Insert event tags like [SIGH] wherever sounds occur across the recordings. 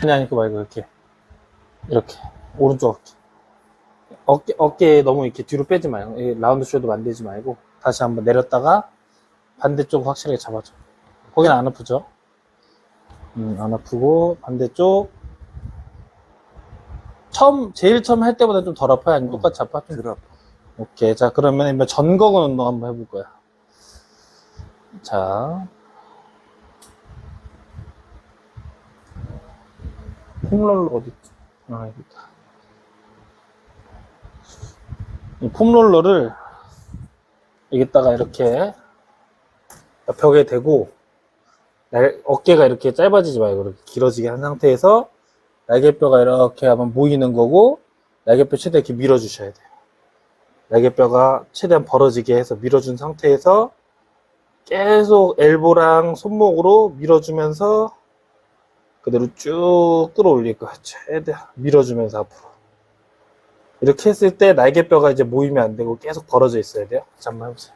그냥 이렇게 말고 이렇게 이렇게 오른쪽 어깨 어깨 어깨 너무 이렇게 뒤로 빼지 말고 이 라운드 숄더 만들지 말고 다시 한번 내렸다가 반대쪽 확실하게 잡아줘. 거기는 안 아프죠? 음, 안 아프고 반대쪽 처음 제일 처음 할 때보다 좀 덜 아파요? 아니면 똑같이 아파? 좀덜 아파. 오케이. 자, 그러면 이제 전거근 운동 한번 해볼 거야. 자. 폼롤러 어딨지? 아, 여기 있다. 이 폼롤러를 여기다가 이렇게 벽에 대고 날, 어깨가 이렇게 짧아지지 말고 이렇게 길어지게 한 상태에서 날개뼈가 이렇게 하면 모이는 거고 날개뼈 최대 이렇게 밀어주셔야 돼요. 날개뼈가 최대한 벌어지게 해서 밀어준 상태에서 계속 엘보랑 손목으로 밀어주면서 그대로 쭉 끌어올릴 거야. 최대한 밀어주면서 앞으로. 이렇게 했을 때 날개뼈가 이제 모이면 안 되고 계속 벌어져 있어야 돼요. 잠깐만 해보세요.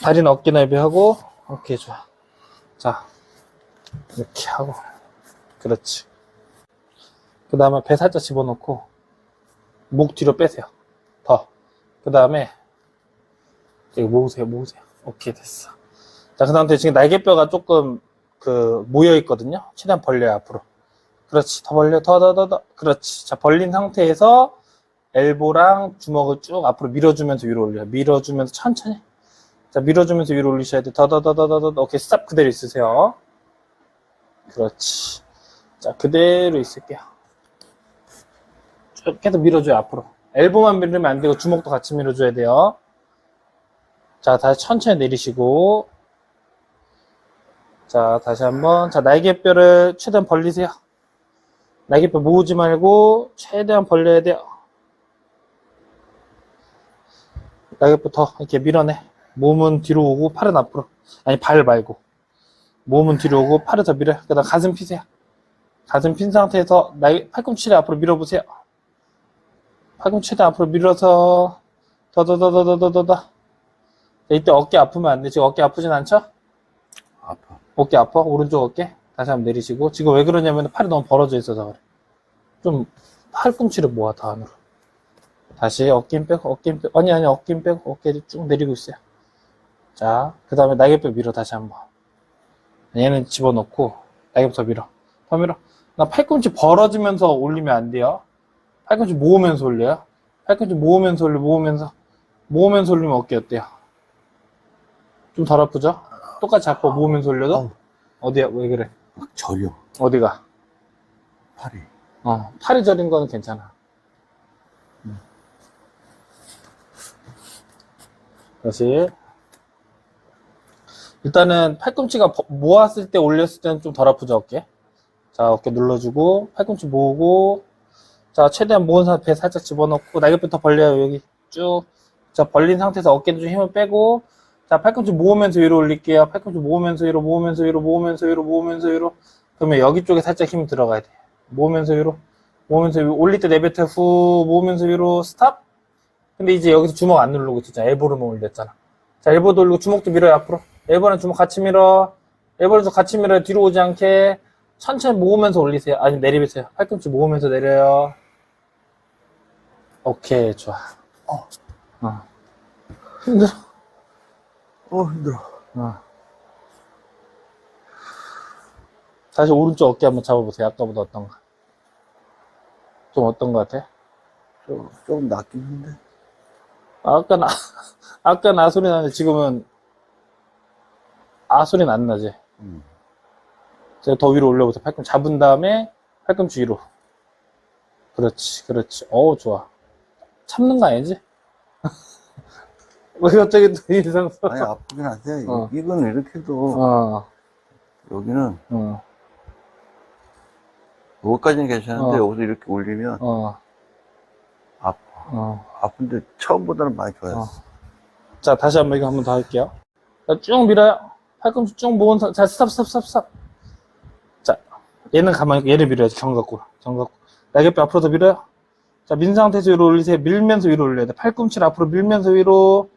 다리는 어깨 넓이 하고, 오케이, 좋아. 자, 이렇게 하고. 그렇지. 그 다음에 배 살짝 집어넣고, 목 뒤로 빼세요. 더. 그 다음에, 모으세요, 모으세요. 오케이, 됐어. 자, 그 다음에 지금 날개뼈가 조금, 그, 모여 있거든요. 최대한 벌려요, 앞으로. 그렇지. 더 벌려, 더, 더, 더, 더. 그렇지. 자, 벌린 상태에서, 엘보랑 주먹을 쭉 앞으로 밀어주면서 위로 올려요. 밀어주면서 천천히. 자, 밀어주면서 위로 올리셔야 돼. 더, 더, 더, 더, 더, 더. 오케이, 스탑 그대로 있으세요. 그렇지. 자, 그대로 있을게요. 쭉 계속 밀어줘요, 앞으로. 엘보만 밀으면 안 되고 주먹도 같이 밀어줘야 돼요. 자, 다시 천천히 내리시고. 자, 다시 한번. 자, 날개뼈를 최대한 벌리세요. 날개뼈 모으지 말고 최대한 벌려야 돼요. 날개뼈 더 이렇게 밀어내. 몸은 뒤로 오고 팔은 앞으로. 아니, 발 말고. 몸은 뒤로 오고 팔을 더 밀어요. 그 다음 가슴 피세요. 가슴 핀 상태에서 날, 팔꿈치를 앞으로 밀어보세요. 팔꿈치를 앞으로 밀어서 더더더더더더더 이때 어깨 아프면 안 돼. 지금 어깨 아프진 않죠? 어깨 아파? 오른쪽 어깨? 다시 한번 내리시고 지금 왜 그러냐면 팔이 너무 벌어져 있어서 그래. 좀 팔꿈치를 모아 더 안으로. 다시 어깨 힘 빼고 어깨 힘 빼고 아니 아니 어깨 힘 빼고 어깨를 쭉 내리고 있어요. 자, 그 다음에 날개뼈 밀어 다시 한번. 얘는 집어넣고 날개부터 밀어. 더 밀어. 나 팔꿈치 벌어지면서 올리면 안 돼요. 팔꿈치 모으면서 올려요. 팔꿈치 모으면서 올려 모으면서 모으면서 올리면 어깨 어때요? 좀 덜 아프죠? 똑같이 아파 모으면서 올려도? 어우. 어디야? 왜 그래? 막 저려. 어디가? 팔이. 어, 팔이 저린 거는 괜찮아. 음. 다시. 일단은 팔꿈치가 버- 모았을 때 올렸을 때는 좀 덜 아프죠, 어깨? 자, 어깨 눌러주고, 팔꿈치 모으고, 자, 최대한 모은 상태 배 살짝 집어넣고, 날개부터 벌려요, 여기 쭉. 자, 벌린 상태에서 어깨도 좀 힘을 빼고, 자, 팔꿈치 모으면서 위로 올릴게요. 팔꿈치 모으면서 위로, 모으면서 위로, 모으면서 위로, 모으면서 위로. 그러면 여기 쪽에 살짝 힘이 들어가야 돼. 모으면서 위로, 모으면서 위로, 올릴 때 내뱉어 후, 모으면서 위로, 스탑. 근데 이제 여기서 주먹 안 누르고 있잖아. 엘보로만 올렸잖아. 자, 엘보 돌리고 주먹도 밀어요, 앞으로. 엘보랑 주먹 같이 밀어. 엘보랑 좀 같이 밀어요. 뒤로 오지 않게. 천천히 모으면서 올리세요. 아니, 내리세요. 팔꿈치 모으면서 내려요. 오케이, 좋아. 어. 어. 힘들어. 어, 힘들어. 어. 다시 오른쪽 어깨 한번 잡아보세요. 아까보다 어떤가? 좀 어떤 것 같아? 좀, 조금 낫긴 한데. 아까 나, [LAUGHS] 아까 나 소리 나는데 지금은 아 소리는 안 나지? 음. 제가 더 위로 올려보세요. 팔꿈치 잡은 다음에 팔꿈치 위로. 그렇지, 그렇지. 어우, 좋아. 참는 거 아니지? [LAUGHS] 왜 갑자기 또 [LAUGHS] 인상 써? 아니, 아프긴 한데, 어. 이건 이렇게 해도, 어, 여기는, 어, 여기까지는 괜찮은데, 어. 여기서 이렇게 올리면, 어, 아파. 어. 아픈데, 처음보다는 많이 좋아졌어. 어. 자, 다시 한번 이거 한번 더 할게요. 자, 쭉 밀어요. 팔꿈치 쭉 모은 상 자, 스탑, 스탑, 스탑, 스탑. 자, 얘는 가만히, 얘를 밀어야지. 정각고. 정각고. 날개뼈 앞으로 더 밀어요. 자, 민 상태에서 위로 올리세요. 밀면서 위로 올려야 돼. 팔꿈치를 앞으로 밀면서 위로,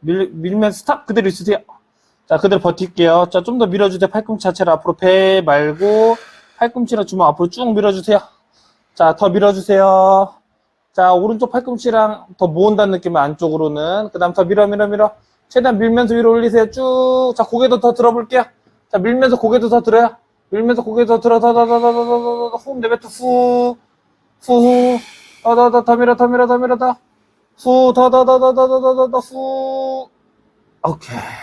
밀, 밀면 스탑 그대로 있으세요. 자, 그대로 버틸게요. 자, 좀 더 밀어주세요. 팔꿈치 자체를 앞으로 배 말고, 팔꿈치랑 주먹 앞으로 쭉 밀어주세요. 자, 더 밀어주세요. 자, 오른쪽 팔꿈치랑 더 모은다는 느낌의 안쪽으로는. 그 다음 더 밀어, 밀어, 밀어. 최대한 밀면서 위로 올리세요. 쭉. 자, 고개도 더 들어볼게요. 자, 밀면서 고개도 더 들어요. 밀면서 고개도 더 들어, 더, 더, 더, 더, 더, 더, 더, 더, 후, 내뱉어, 후. 후, 후. 더, 더, 더, 더 밀어, 더 밀어, 더 밀어, 더. 후, 더, 더, 더, 더, 더, 더, 더, 더, 더, 후. 오케이.